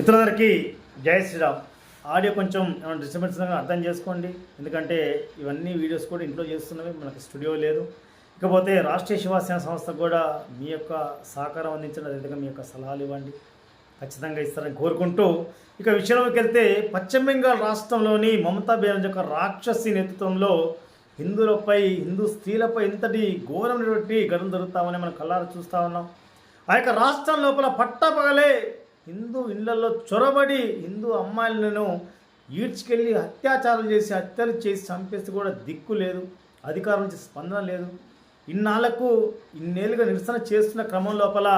మిత్రులందరికీ జై శ్రీరామ్. ఆడియో కొంచెం ఏమైనా డిస్టర్బెన్స్ అర్థం చేసుకోండి. ఎందుకంటే ఇవన్నీ వీడియోస్ కూడా ఇంట్లో చేస్తున్నవి మనకు స్టూడియో లేదు. ఇకపోతే రాష్ట్రీయ శివాసేన సంస్థకు కూడా మీ యొక్క సహకారం అందించడం అదేవిధంగా మీ యొక్క సలహాలు ఇవ్వండి. ఖచ్చితంగా ఇస్తారని కోరుకుంటూ ఇక విషయంలోకి వెళ్తే పశ్చిమ బెంగాల్ రాష్ట్రంలోని మమతా బెనర్జీ యొక్క రాక్షసి నేతృత్వంలో హిందువులపై హిందూ స్త్రీలపై ఇంతటి ఘోరమైనటువంటి ఘటన జరుగుతామని మనం కళ్ళారా చూస్తూ ఉన్నాం. ఆ యొక్క రాష్ట్రం లోపల పట్టపగలే హిందూ ఇళ్ళలో చొరబడి హిందూ అమ్మాయిలను ఈడ్చుకెళ్ళి అత్యాచారం చేసి హత్యలు చేసి చంపేస్తే కూడా దిక్కు లేదు అధికారం నుంచి స్పందన లేదు. ఇన్నాళ్ళకు ఇన్నేళ్ళుగా నిరసన చేస్తున్న క్రమం లోపల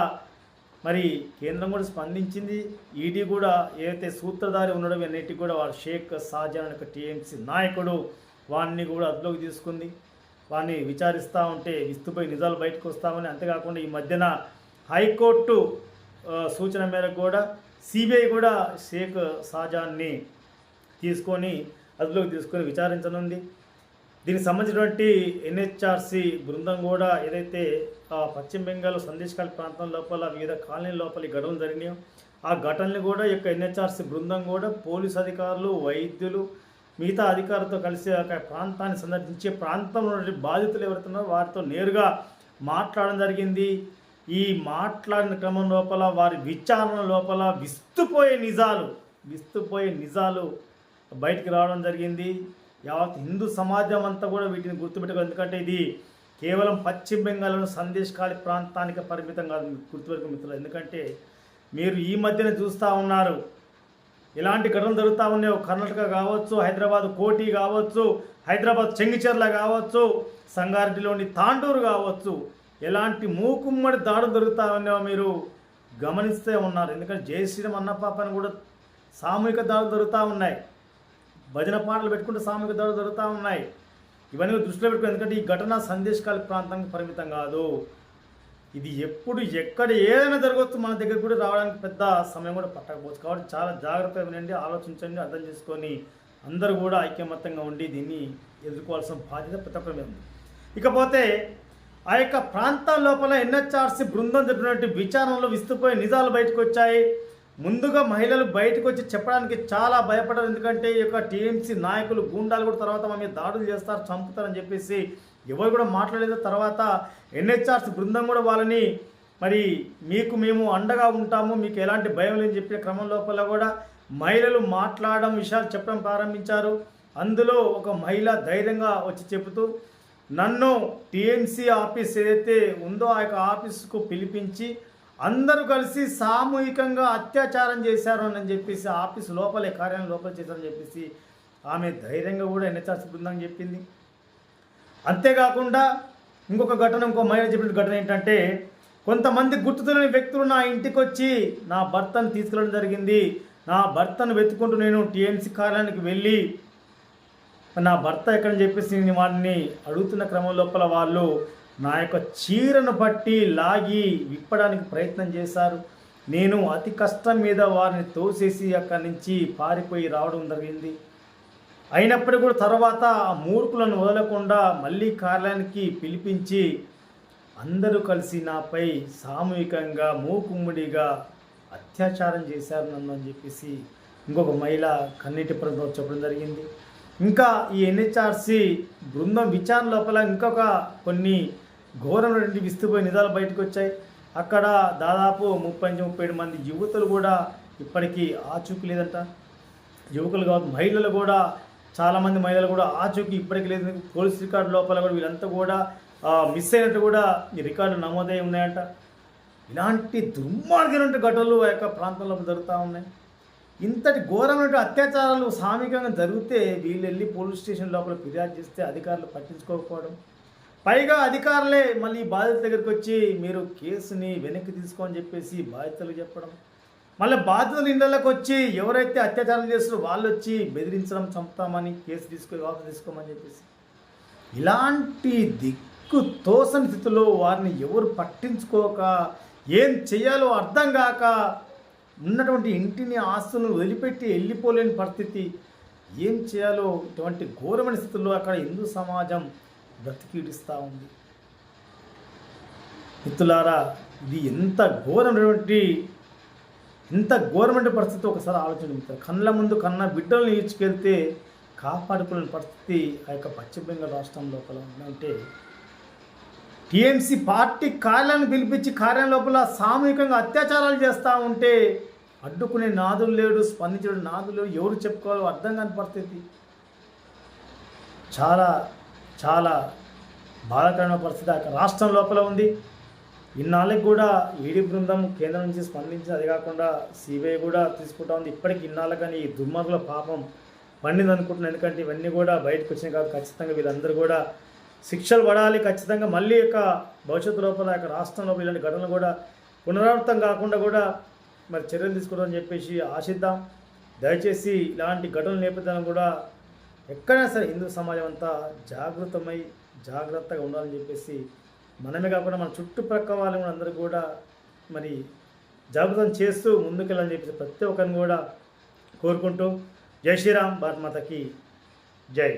మరి కేంద్రం కూడా స్పందించింది. ఈడీ కూడా ఏదైతే సూత్రధారి ఉన్నాడో అన్నిటికీ కూడా వాడు షేక్ షాజాన్ యొక్క టీఎంసీ నాయకుడు వాడిని కూడా అదుపులోకి తీసుకుంది. వాడిని విచారిస్తూ ఉంటే విస్తుపై నిజాలు బయటకు వస్తామని. అంతేకాకుండా ఈ మధ్యన హైకోర్టు సూచన మేరకు కూడా సిబిఐ కూడా షేక్ షాజాన్ని తీసుకొని అదుపులోకి తీసుకొని విచారించనుంది. దీనికి సంబంధించినటువంటి ఎన్హెచ్ఆర్సి బృందం కూడా ఏదైతే పశ్చిమ బెంగాల్ సందేశకాల ప్రాంతం లోపల వివిధ కాలనీ లోపల ఈ ఘటనలు జరిగినాయో ఆ ఘటనలు కూడా యొక్క ఎన్హెచ్ఆర్సి బృందం కూడా పోలీస్ అధికారులు వైద్యులు మిగతా అధికారులతో కలిసి ఆ యొక్క ప్రాంతాన్ని సందర్శించే ప్రాంతంలో బాధితులు ఎవరుతున్నారో వారితో నేరుగా మాట్లాడడం జరిగింది. ఈ మాట్లాడిన క్రమం లోపల వారి విచారణ లోపల విస్తుపోయే నిజాలు విస్తుపోయే నిజాలు బయటికి రావడం జరిగింది. యావత్ హిందూ సమాజం అంతా కూడా వీటిని గుర్తుపెట్టుకో ఎందుకంటే ఇది కేవలం పశ్చిమ బెంగాల్లోని సందేశకాళి ప్రాంతానికి పరిమితం కాదు. గుర్తుపెట్టుకు మిత్రులు ఎందుకంటే మీరు ఈ మధ్యన చూస్తూ ఉన్నారు. ఇలాంటి ఘటనలు జరుగుతూ ఉన్నాయి. కర్ణాటక కావచ్చు హైదరాబాద్ కోటి కావచ్చు హైదరాబాద్ చెంగిచెర్ల కావచ్చు సంగారెడ్డిలోని తాండూరు కావచ్చు. ఎలాంటి మూకుమ్మడి దాడులు జరుగుతూ మీరు గమనిస్తే ఉన్నారు. ఎందుకంటే జై శ్రీరామ్ అన్న పాపని కూడా సామూహిక దాడులు దొరుకుతూ ఉన్నాయి. భజన పాటలు పెట్టుకుంటే సామూహిక దాడులు దొరుకుతూ ఉన్నాయి. ఇవన్నీ దృష్టిలో పెట్టుకుని ఎందుకంటే ఈ ఘటన సందేశకాల ప్రాంతానికి పరిమితం కాదు. ఇది ఎప్పుడు ఎక్కడ ఏదైనా జరగవచ్చు మన దగ్గర కూడా రావడానికి పెద్ద సమయం కూడా పట్టకపోవచ్చు. కాబట్టి చాలా జాగ్రత్తగా వినండి ఆలోచించండి అర్థం చేసుకొని అందరూ కూడా ఐక్యమత్యంగా ఉండి దీన్ని ఎదుర్కోవాల్సిన బాధ్యత ప్రతి ఒక్కరి ఇకపోతే ఆ యొక్క ప్రాంతం లోపల ఎన్హెచ్ఆర్సీ బృందం జరిపినటువంటి విచారణలో విస్తుపోయే నిజాలు బయటకు వచ్చాయి ముందుగా మహిళలు బయటకు వచ్చి చెప్పడానికి చాలా భయపడరు. ఎందుకంటే ఈ యొక్క టీఎంసీ నాయకులు గూండాలు కూడా తర్వాత మా మీద దాడులు చేస్తారు చంపుతారని చెప్పేసి ఎవరు కూడా మాట్లాడలేదు. తర్వాత ఎన్హెచ్ఆర్సీ బృందం కూడా వాళ్ళని మరి మీకు మేము అండగా ఉంటాము మీకు ఎలాంటి భయం లేని చెప్పే క్రమం లోపల కూడా మహిళలు మాట్లాడడం విషయాలు చెప్పడం ప్రారంభించారు. అందులో ఒక మహిళ ధైర్యంగా వచ్చి చెబుతూ నన్ను టీఎంసీ ఆఫీస్ ఏదైతే ఉందో ఆ యొక్క ఆఫీస్కు పిలిపించి అందరూ కలిసి సామూహికంగా అత్యాచారం చేశారు అని చెప్పేసి ఆఫీస్ లోపలే కార్యాలయం లోపల చేశారని చెప్పేసి ఆమె ధైర్యంగా కూడా ఎన్హెచ్ఆర్సీ బృందం చెప్పింది. అంతేకాకుండా ఇంకొక ఘటన ఇంకో మహిళ చెప్పిన ఘటన ఏంటంటే కొంతమంది గుర్తుతులని వ్యక్తులు నా ఇంటికి వచ్చి నా భర్తను తీసుకెళ్ళడం జరిగింది. నా భర్తను వెతుకుంటూ నేను టీఎంసీ కార్యాలయానికి వెళ్ళి నా భర్త ఎక్కడని చెప్పేసి నేను వాడిని అడుగుతున్న క్రమం లోపల వాళ్ళు నా యొక్క చీరను బట్టి లాగి విప్పడానికి ప్రయత్నం చేశారు. నేను అతి కష్టం మీద వారిని తోసేసి అక్కడి నుంచి పారిపోయి రావడం జరిగింది. అయినప్పటికీ కూడా తర్వాత ఆ మూర్ఖులను వదలకుండా మళ్ళీ కార్యాలయానికి పిలిపించి అందరూ కలిసి నాపై సామూహికంగా మూకుమ్ముడిగా అత్యాచారం చేశారు నన్ను అని చెప్పేసి ఇంకొక మహిళ కన్నీటి ప్రభుత్వం చెప్పడం జరిగింది. ఇంకా ఈ ఎన్హెచ్ఆర్సి బృందం విచారణ లోపల ఇంకొక కొన్ని ఘోరమైనటువంటి విస్తుపోయి నిజాలు బయటకు వచ్చాయి. అక్కడ దాదాపు ముప్పై నుంచి ముప్పై ఏడు మంది యువతులు కూడా ఇప్పటికీ ఆచూకీ లేదంట. యువకులు కాదు మహిళలు కూడా చాలామంది మహిళలు కూడా ఆచూకీ ఇప్పటికీ లేదు. పోలీస్ రికార్డు లోపల కూడా వీళ్ళంతా కూడా మిస్ అయినట్టు కూడా ఈ రికార్డు నమోదై ఉన్నాయంట. ఇలాంటి దుర్మార్గమైన ఘటనలు ఆ యొక్క ప్రాంతంలో జరుగుతూ ఉన్నాయి. ఇంతటి ఘోరమైన అత్యాచారాలు సామికంగా జరిగితే వీళ్ళు వెళ్ళి పోలీస్ స్టేషన్ లోపల ఫిర్యాదు చేస్తే అధికారులు పట్టించుకోకపోవడం. పైగా అధికారులే మళ్ళీ బాధితుల దగ్గరికి వచ్చి మీరు కేసుని వెనక్కి తీసుకోని చెప్పేసి బాధితులు చెప్పడం. మళ్ళీ బాధితుల ఇళ్ళకి వచ్చి ఎవరైతే అత్యాచారం చేస్తారో వాళ్ళు వచ్చి బెదిరించడం చంపుతామని కేసు తీసుకో వాపసు తీసుకోమని చెప్పేసి. ఇలాంటి దిక్కు తోసని స్థితిలో వారిని ఎవరు పట్టించుకోక ఏం చేయాలో అర్థం కాక ఉన్నటువంటి ఇంటిని ఆస్తులను వదిలిపెట్టి వెళ్ళిపోలేని పరిస్థితి. ఏం చేయాలో ఇటువంటి ఘోరమైన స్థితిలో అక్కడ హిందూ సమాజం బ్రతికీడిస్తూ ఉంది. మిత్రులారా ఇది ఎంత ఘోరమైనటువంటి ఇంత ఘోరమైన పరిస్థితి ఒకసారి ఆలోచించారు కళ్ళ ముందు కన్న బిడ్డలను ఈడ్చుకెళ్తే కాపాడుకునే పరిస్థితి ఆ యొక్క పశ్చిమ బెంగాల్ రాష్ట్రం లోపల ఉందంటే టీఎంసీ పార్టీ కార్యాలను పిలిపించి కార్యం లోపల సామూహికంగా అత్యాచారాలు చేస్తూ ఉంటే అడ్డుకునే నాదులు లేడు స్పందించడం నాదులు లేడు ఎవరు చెప్పుకోవాలో అర్థం కాని పరిస్థితి. చాలా చాలా బాధాకరమైన పరిస్థితి అక్కడ రాష్ట్రం లోపల ఉంది. ఇన్నాళ్ళకి కూడా ఈడీ బృందం కేంద్రం నుంచి స్పందించింది. అది కాకుండా సిబిఐ కూడా తీసుకుంటా ఉంది. ఇప్పటికి ఇన్నాళ్ళ కానీ ఈ దుర్మార్గుల పాపం పండింది అనుకుంటున్నాను ఎందుకంటే ఇవన్నీ కూడా బయటకు వచ్చినాయి కాదు ఖచ్చితంగా వీళ్ళందరూ కూడా శిక్షలు పడాలి ఖచ్చితంగా మళ్ళీ యొక్క భవిష్యత్తు లోపల యొక్క రాష్ట్రంలో ఇలాంటి ఘటనలు కూడా పునరావృతం కాకుండా కూడా మరి చర్యలు తీసుకుంటామని చెప్పేసి ఆశిద్దాం. దయచేసి ఇలాంటి ఘటనల నేపథ్యాన్ని కూడా ఎక్కడైనా సరే హిందూ సమాజం అంతా జాగృతమై జాగ్రత్తగా ఉండాలని చెప్పేసి మనమే కాకుండా మన చుట్టుప్రక్క వాళ్ళు కూడా అందరూ కూడా మరి జాగృతం చేస్తూ ముందుకెళ్ళాలని చెప్పేసి ప్రతి ఒక్కరిని కూడా కోరుకుంటూ జై శ్రీరామ్ భారత్ మాతకి జై.